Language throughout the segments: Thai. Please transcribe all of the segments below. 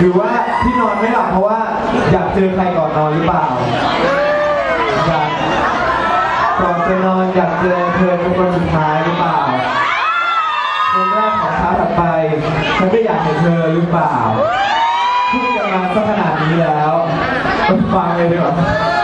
หรือว่าที่นอนไม่หลับเพราะว่าอยากเจอใครก่อนนอนหรือเปล่าอยากก่อนจะนอนอยากเจอเธอเป็นคนสุดท้ายหรือเปล่าคนแรกของเช้าถัดไปฉันก็อยากเห็นเธอหรือเปล่าพูดกันมาสักขนาดนี้แล้วฟังเลยดีกว่า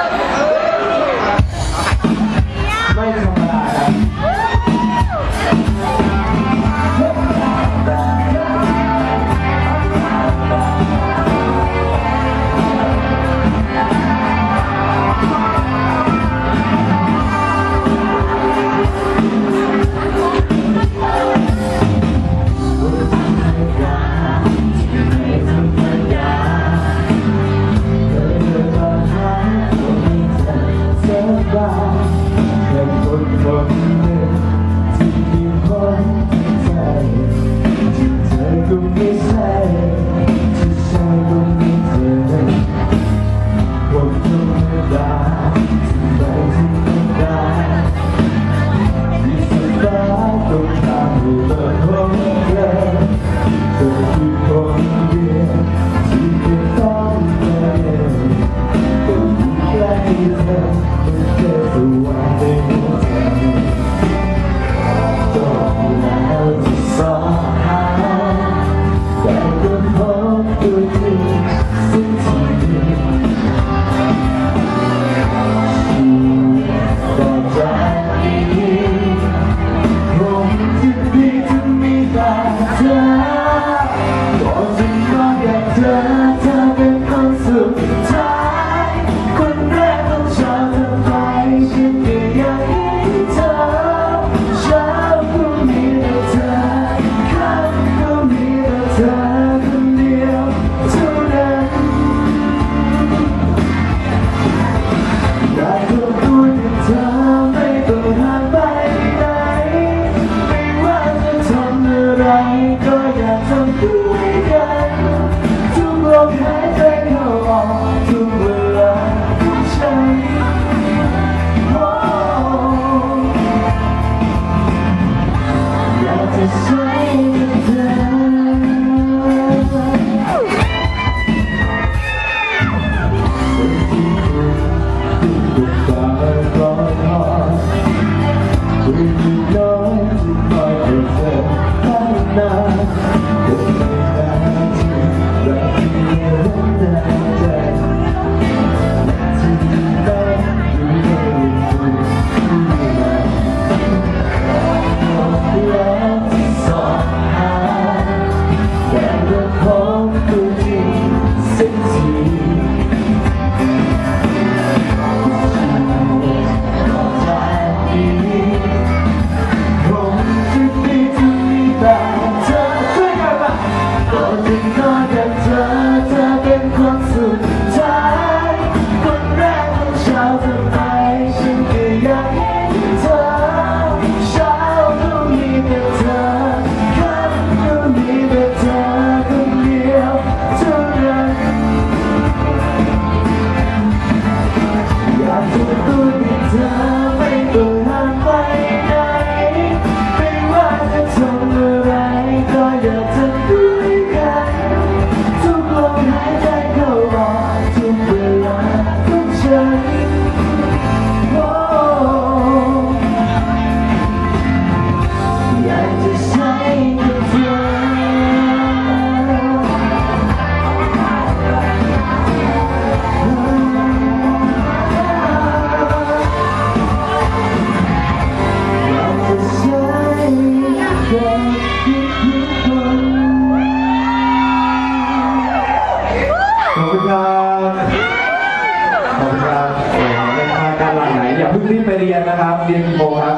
อย่าเพิ่งรีบไปเรียนนะครับ เรียนกี่โมงครับ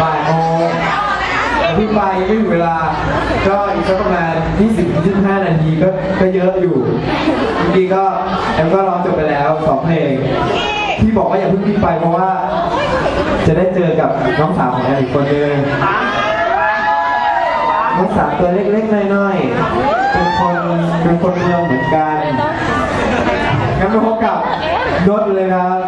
บ่ายโมงอย่าเพิ่งไปยังไม่ถึงเวลา ก็อีกสักประมาณ 20-25 นาทีก็ก็เยอะอยู่เมื่อกี้ก็แอมก็ร้องจบไปแล้วสองเพลงที่บอกว่าอย่าเพิ่งรีบไปเพราะว่า จะได้เจอกับน้องสาวของแอมอีกคนนึงน้องสาวตัวเล็กๆน้อยๆเป็นคนเป็นคนเมืองเหมือนกันงั้นมาพบกับนดเลยครับ